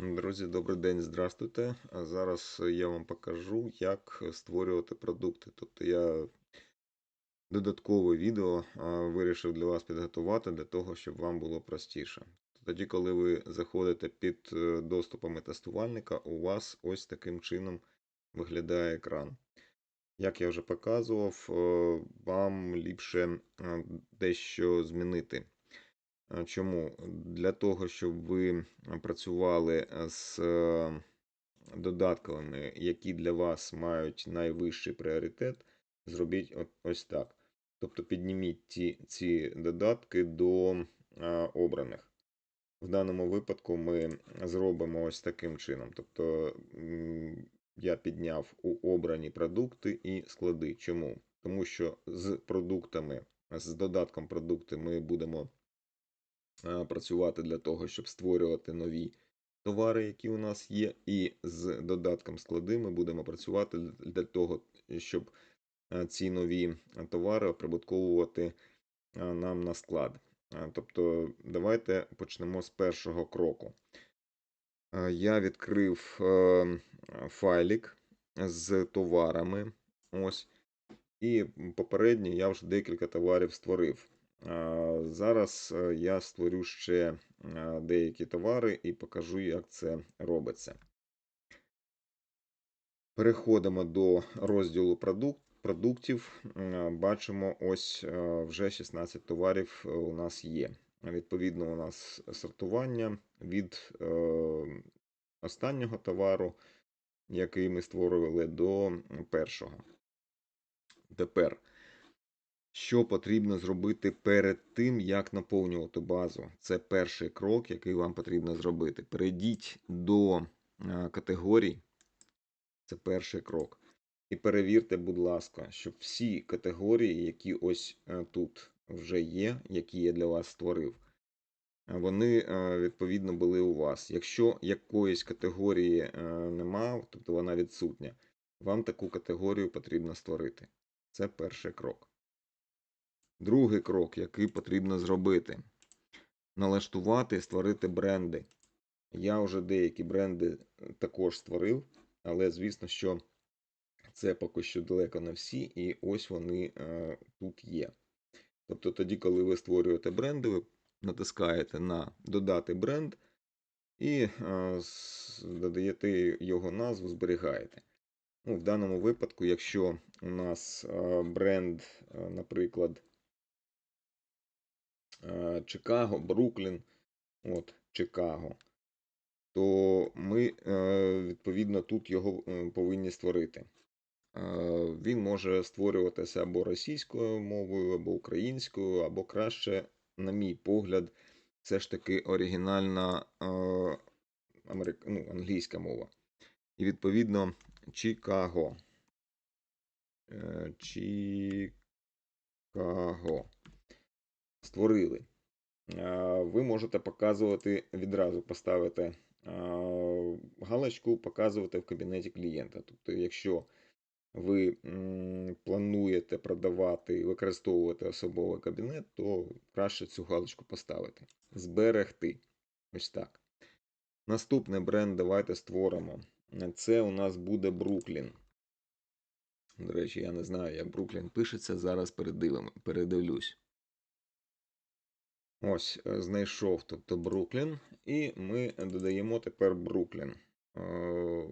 Друзі, добрий день, здравствуйте. Зараз я вам покажу, як створювати продукти. Тобто я додаткове відео вирішив для вас підготувати для того, щоб вам було простіше. Тоді, коли ви заходите під е, доступами тестувальника, у вас ось таким чином виглядає екран. Як я вже показував, е, вам ліпше е, дещо змінити. Е, Чому? Для того, щоб ви працювали з е, додатками, які для вас мають найвищий пріоритет, зробіть ось так. Тобто підніміть ці, ці додатки до е, обраних. В даному випадку ми зробимо ось таким чином. Тобто я підняв у обрані продукти і склади. Чому? Тому що з продуктами, з додатком продукти ми будемо е, працювати для того, щоб створювати нові товари, які у нас є, і з додатком склади ми будемо працювати для того, щоб е, ці нові товари оприбутковувати е, нам на склад. Е, Тобто, давайте почнемо з першого кроку. Е, Я відкрив е, файлик з товарами. Ось. І попередньо я вже декілька товарів створив. Зараз е, я створю ще е, деякі товари і покажу, як це робиться. Переходимо до розділу продукт, продуктів. Е, Бачимо, ось вже 16 товарів у нас є. Відповідно, у нас сортування від е, останнього товару, який ми створювали, до першого. Тепер, що потрібно зробити перед тим, як наповнювати базу? Це перший крок, який вам потрібно зробити. Перейдіть до е, категорій. Це перший крок. І перевірте, будь ласка, щоб всі категорії, які ось е, тут вже є, які я для вас створив, вони е, відповідно були у вас. Якщо якоїсь категорії нема, тобто вона відсутня, вам таку категорію потрібно створити. Це перший крок. Другий крок, який потрібно зробити, налаштувати і створити бренди. Я вже деякі бренди е, також створив, але звісно, що це поки що далеко не всі, і ось вони е, тут є. Тобто тоді, коли ви створюєте бренди, ви натискаєте на додати бренд і е, додаєте його назву, зберігаєте. Ну, в даному випадку, якщо у нас е, бренд, е, наприклад, Чикаго, Бруклін, от, Чикаго, то ми е, відповідно тут його е, повинні створити. Е, Він може створюватися або російською мовою, або українською, або краще, на мій погляд, все ж таки оригінальна е, ну, англійська мова. І відповідно Чикаго. Е, Чикаго. Створили. Ви можете показувати відразу поставити галочку, показувати в кабінеті клієнта. Тобто, якщо ви плануєте продавати і використовувати особовий кабінет, то краще цю галочку поставити. Зберегти. Ось так. Наступний бренд давайте створимо. Це у нас буде Бруклін. До речі, я не знаю, як Бруклін пишеться. Зараз передивлюсь. Ось, е, знайшов, тобто Бруклін. І ми додаємо тепер Бруклін. Е,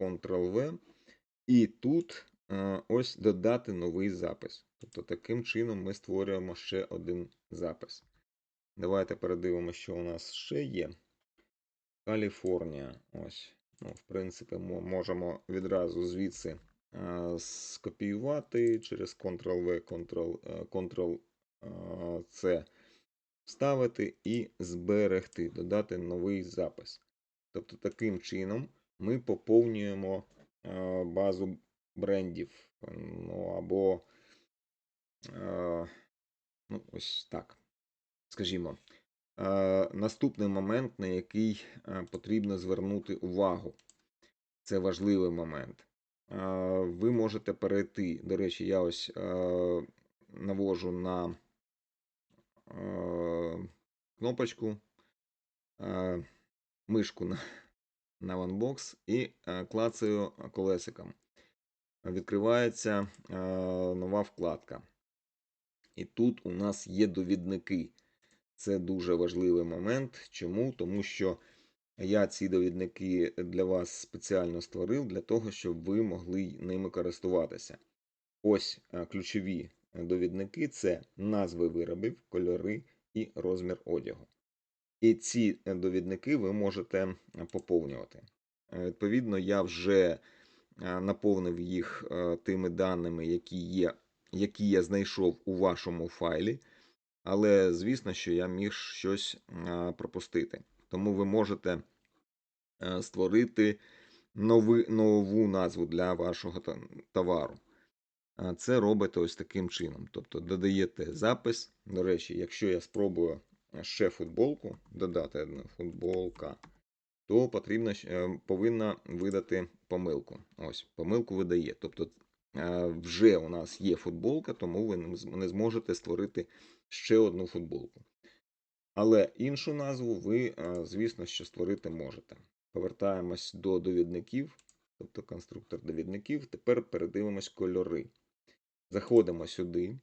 Ctrl-V. І тут е, ось додати новий запис. Тобто таким чином ми створюємо ще один запис. Давайте передивимося, що у нас ще є. Каліфорнія. Ось. Ну, в принципі, ми можемо відразу звідси скопіювати через Ctrl-V, Ctrl, Ctrl-C вставити і зберегти, додати новий запис. Тобто таким чином ми поповнюємо е, базу брендів. Ну, або е, ну, ось так. Скажімо. Е, Наступний момент, на який потрібно звернути увагу. Це важливий момент. Ви можете перейти. До речі, я ось навожу на кнопочку, е, мишку на, на OneBox і е, клацаю колесиком. Відкривається нова вкладка. І тут у нас є довідники. Це дуже важливий момент. Чому? Тому що я ці довідники для вас спеціально створив для того, щоб ви могли ними користуватися. Ось е, ключові довідники це назви виробів, кольори і розмір одягу. І ці е, довідники ви можете поповнювати. Е, Відповідно, я вже е, наповнив їх тими даними, які є, які я знайшов у вашому файлі. Але звісно, що я міг щось пропустити. Тому ви можете створити нови, нову назву для вашого товару. Це робите ось таким чином. Тобто додаєте запис. До речі, якщо я спробую ще футболку додати одну футболка, то потрібно е, повинна видати помилку. Ось, помилку видає. Тобто е, вже у нас є футболка, тому ви не зможете створити ще одну футболку. Але іншу назву ви, е, звісно, що створити можете. Повертаємось до довідників, тобто конструктор довідників. Тепер передивимось кольори. Заходимо сюди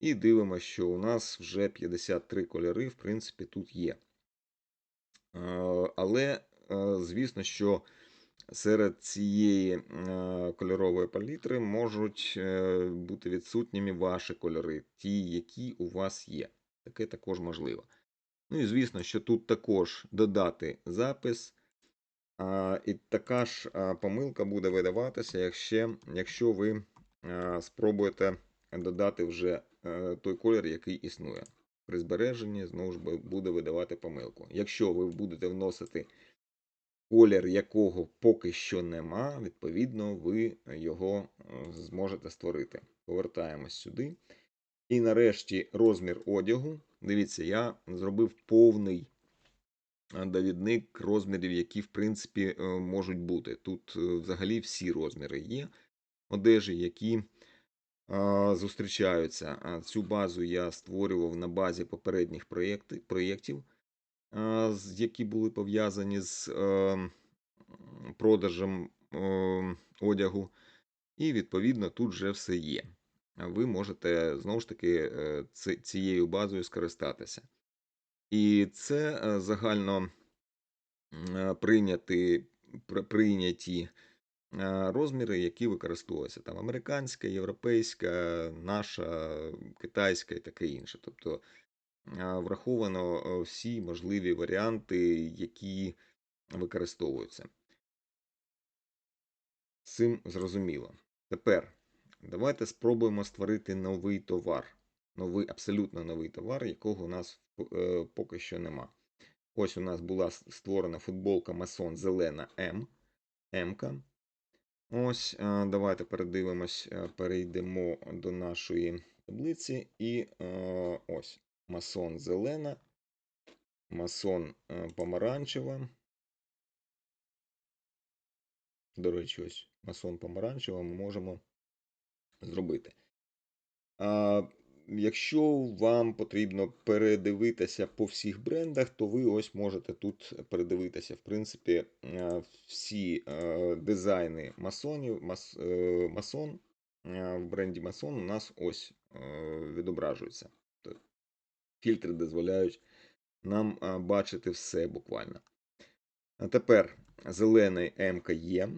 і дивимося, що у нас вже 53 кольори, в принципі, тут є. Е, Але, е, звісно, що серед цієї е, кольорової палітри можуть бути відсутніми ваші кольори, ті, які у вас є. Таке також можливо. Ну і звісно, що тут також додати запис. І така ж помилка буде видаватися, якщо, ви спробуєте додати вже е, той колір, який існує. При збереженні знову ж буде видавати помилку. Якщо ви будете вносити колір, якого поки що нема, відповідно, ви його е, зможете створити. Повертаємось сюди. І нарешті розмір одягу. Дивіться, я зробив повний е, довідник розмірів, які, в принципі, е, можуть бути. Тут е, взагалі всі розміри є одежі, які зустрічаються. Цю базу я створював на базі попередніх проєктів, які були пов'язані з продажем одягу. І, відповідно, тут вже все є. Ви можете знову ж таки е, цією базою скористатися. І це е, загально е, прийняті, розміри, які використовуються. Там американська, європейська, наша, китайська і таке інше. Тобто е, враховано е, всі можливі варіанти, які використовуються. Цим зрозуміло. Тепер давайте спробуємо створити новий товар. Новий, абсолютно новий товар, якого у нас е, поки що нема. Ось у нас була створена футболка Масон зелена М. М-ка. Ось, е, давайте передивимось, е, перейдемо до нашої таблиці. І е, ось масон зелена, масон помаранчева. До речі, ось масон помаранчева ми можемо зробити. Якщо вам потрібно передивитися по всіх брендах, то ви ось можете тут передивитися, в принципі, е, всі е, дизайни масонів, мас, е, масон в бренді масон у нас ось відображуються. Фільтри дозволяють нам бачити все буквально. А тепер зелений М є,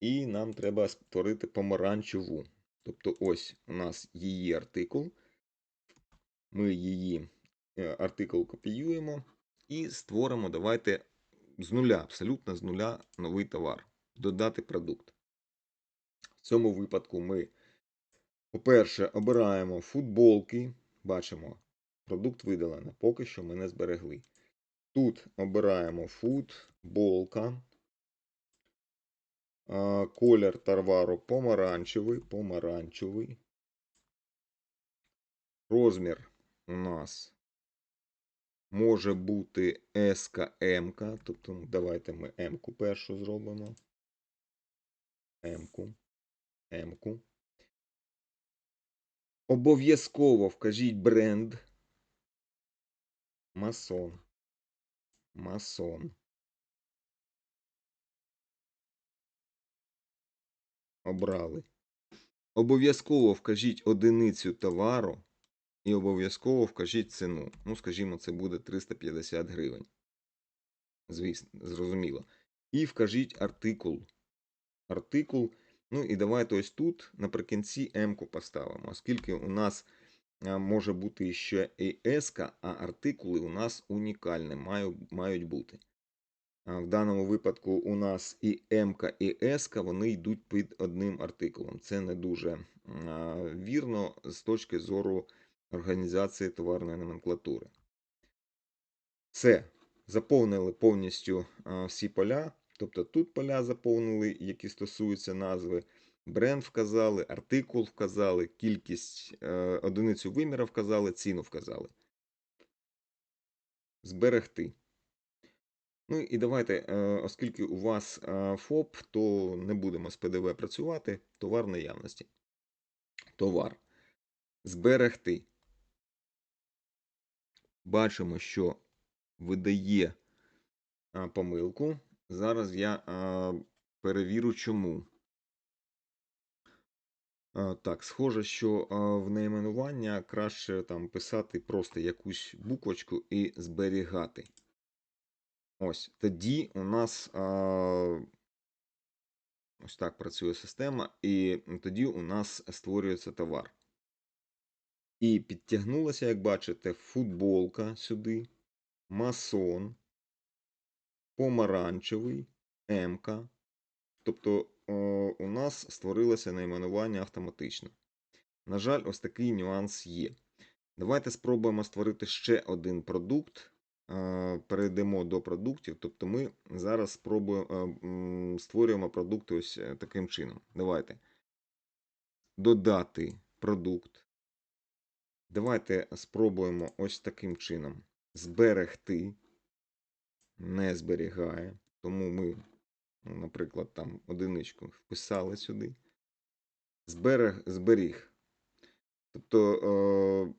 і нам треба створити помаранчеву. Тобто, ось у нас її артикул. Ми її е, артикул копіюємо і створимо, давайте з нуля, абсолютно з нуля новий товар. Додати продукт. В цьому випадку ми, по-перше, обираємо футболки. Бачимо, продукт видалено. Поки що ми не зберегли. Тут обираємо футболка. Колір товару помаранчевий, помаранчевий. Розмір у нас може бути S-ка, М-ка. Тобто давайте ми М-ку першу зробимо. М-ку, М-ку. Обов'язково вкажіть бренд. Масон. Масон. Обрали. Обов'язково вкажіть одиницю товару і обов'язково вкажіть ціну. Ну, скажімо, це буде 350 гривень. Звісно, зрозуміло. І вкажіть артикул. Артикул. Ну і давайте ось тут наприкінці М-ку поставимо, оскільки у нас може бути ще і S, а артикули у нас унікальні мають бути. В даному випадку у нас і М, і С, вони йдуть під одним артикулом. Це не дуже вірно з точки зору організації товарної номенклатури. Все. Заповнили повністю всі поля. Тобто тут поля заповнили, які стосуються назви. Бренд вказали, артикул вказали, кількість е, одиницю виміра вказали, ціну вказали. Зберегти. Ну і давайте, е, оскільки у вас е, ФОП, то не будемо з ПДВ працювати. Товар наявності. Товар. Зберегти. Бачимо, що видає а, помилку. Зараз я а, перевірю, чому. А, так, схоже, що а, в найменування краще там писати просто якусь буквочку і зберігати. Ось, тоді у нас а, ось так працює система, і тоді у нас створюється товар. І підтягнулася, як бачите, футболка сюди, масон, помаранчевий, М-ка. Тобто о, у нас створилося найменування автоматично. На жаль, ось такий нюанс є. Давайте спробуємо створити ще один продукт. Е, Перейдемо до продуктів. Тобто ми зараз спробуємо е, створюємо продукти ось е, таким чином. Давайте. Додати продукт. Давайте спробуємо ось таким чином зберегти. Не зберігає. Тому ми, наприклад, там одиничку вписали сюди. Зберег, зберіг. Тобто е,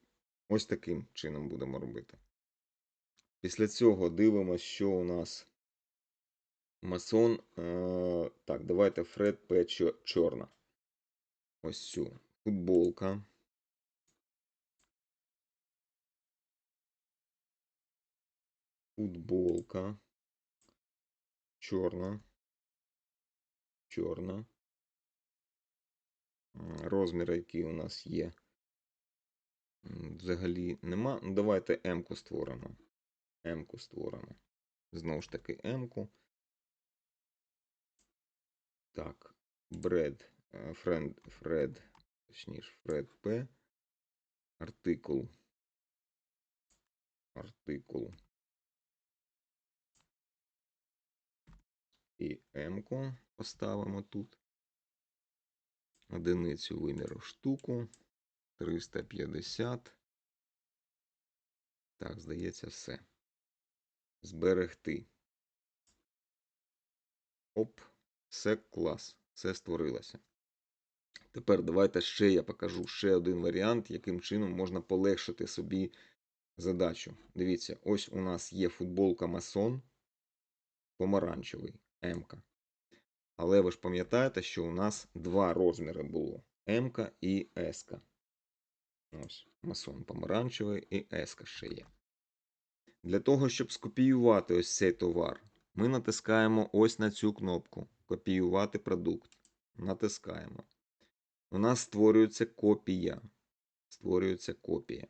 ось таким чином будемо робити. Після цього дивимося, що у нас масон. Е, так, давайте Фред П. Чорна. Ось цю футболка. Футболка. Чорна. Чорна. М, Розміри, які у нас є. Взагалі нема. Ну, давайте М-ку створимо. М-ку створимо. Знову ж таки М-ку. Так. Бред. е, Френд. Фред. Точніше, Фред П. Артикул. Артикул. І М-ку поставимо тут. Одиницю виміру штуку. 350. Так, здається, все. Зберегти. Оп, все клас. Все створилося. Тепер давайте ще я покажу ще один варіант, яким чином можна полегшити собі задачу. Дивіться, ось у нас є футболка масон помаранчевий М-ка. Але ви ж пам'ятаєте, що у нас два розміри було М-ка і С-ка. Ось, масон помаранчевий і S ще є. Для того, щоб скопіювати ось цей товар, ми натискаємо ось на цю кнопку Копіювати продукт. Натискаємо. У нас створюється копія. Створюється копія.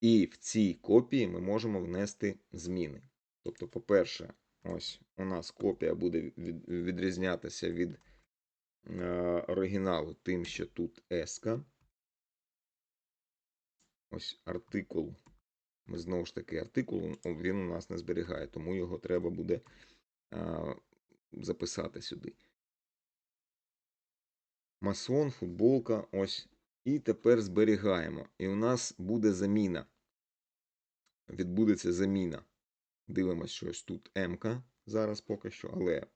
І в цій копії ми можемо внести зміни. Тобто, по-перше, ось у нас копія буде відрізнятися від е, оригіналу тим, що тут S. Ось артикул. Ми знову ж таки артикул він у нас не зберігає, тому його треба буде а, записати сюди. Масон, футболка, ось. І тепер зберігаємо. І у нас буде заміна. Відбудеться заміна. Дивимося, що ось тут М зараз поки що, але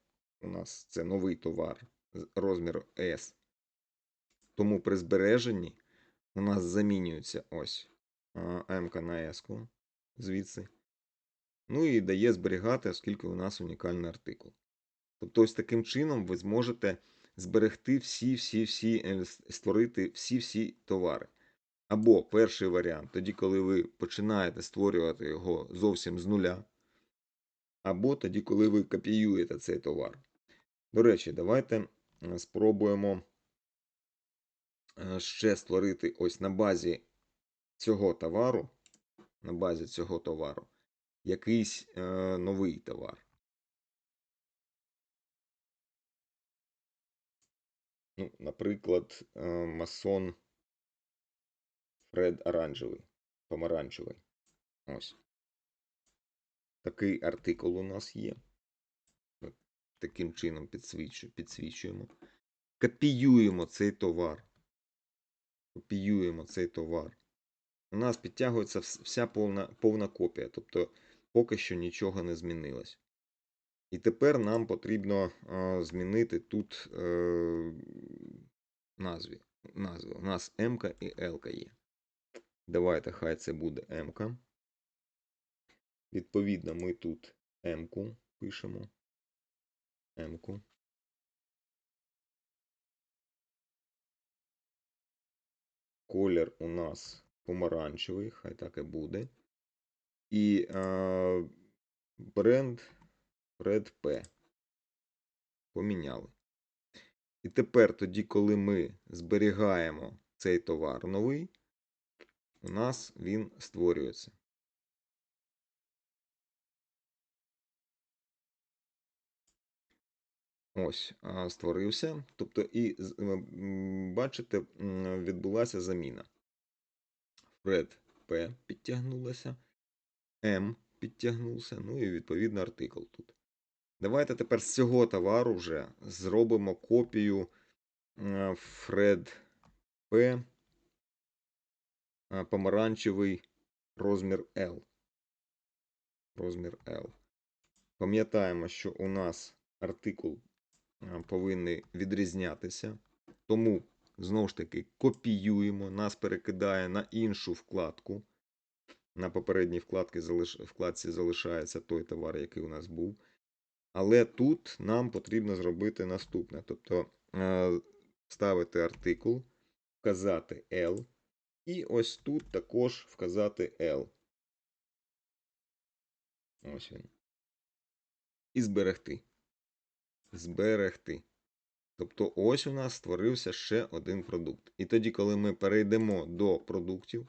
у нас це новий товар розміру S. Тому при збереженні у нас замінюється ось М на S звідси. Ну і дає зберігати, оскільки у нас унікальний артикул. Тобто, ось таким чином ви зможете зберегти всі-всі-всі, е, створити всі-всі товари. Або перший варіант, тоді, коли ви починаєте створювати його зовсім з нуля, або тоді, коли ви копіюєте цей товар. До речі, давайте е, спробуємо е, ще створити ось на базі цього товару, на базі цього товару, якийсь е, новий товар. Ну, наприклад, е, масон Фред оранжевий, помаранчевий. Ось. Такий артикул у нас є. Таким чином підсвічуємо. Копіюємо цей товар. Копіюємо цей товар. У нас підтягується вся повна, повна копія. Тобто поки що нічого не змінилось. І тепер нам потрібно е, змінити тут е, назві. назви. У нас М і Л є. Давайте хай це буде М. Відповідно, ми тут М-ку пишемо. М-ку. Колір у нас помаранчевий, хай так і буде. І бренд Red P. Поміняли. І тепер тоді, коли ми зберігаємо цей товар новий, у нас він створюється. Ось, створився. Тобто, і бачите, відбулася заміна. Фред П підтягнулася, М підтягнувся, ну і відповідно артикл тут. Давайте тепер з цього товару вже зробимо копію Фред П е, помаранчевий розмір L. Розмір L. Пам'ятаємо, що у нас артикул е, повинен відрізнятися. Тому, знову ж таки, копіюємо, нас перекидає на іншу вкладку. На попередній вкладці, вкладці залишається той товар, який у нас був. Але тут нам потрібно зробити наступне. Тобто е, ставити артикул, вказати L. І ось тут також вказати L. Ось він. І зберегти. Зберегти. Тобто, ось у нас створився ще один продукт. І тоді, коли ми перейдемо до продуктів,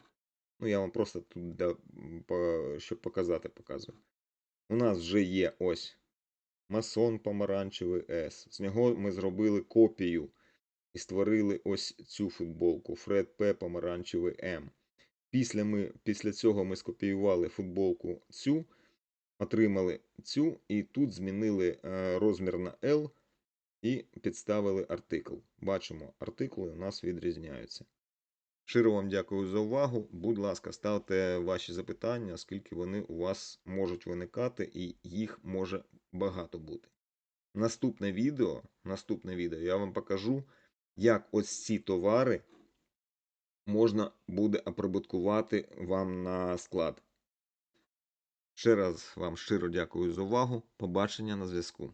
ну я вам просто тут, для, щоб показати, показую. У нас вже є ось масон помаранчевий S. З нього ми зробили копію і створили ось цю футболку Фред П. помаранчевий М. Після, ми, після цього ми скопіювали футболку цю, отримали цю, і тут змінили е, розмір на L і підставили артикл. Бачимо, артикули у нас відрізняються. Щиро вам дякую за увагу. Будь ласка, ставте ваші запитання, оскільки вони у вас можуть виникати і їх може багато бути. Наступне відео, наступне відео я вам покажу, як ось ці товари можна буде оприбуткувати вам на склад. Ще раз вам щиро дякую за увагу. Побачення на зв'язку.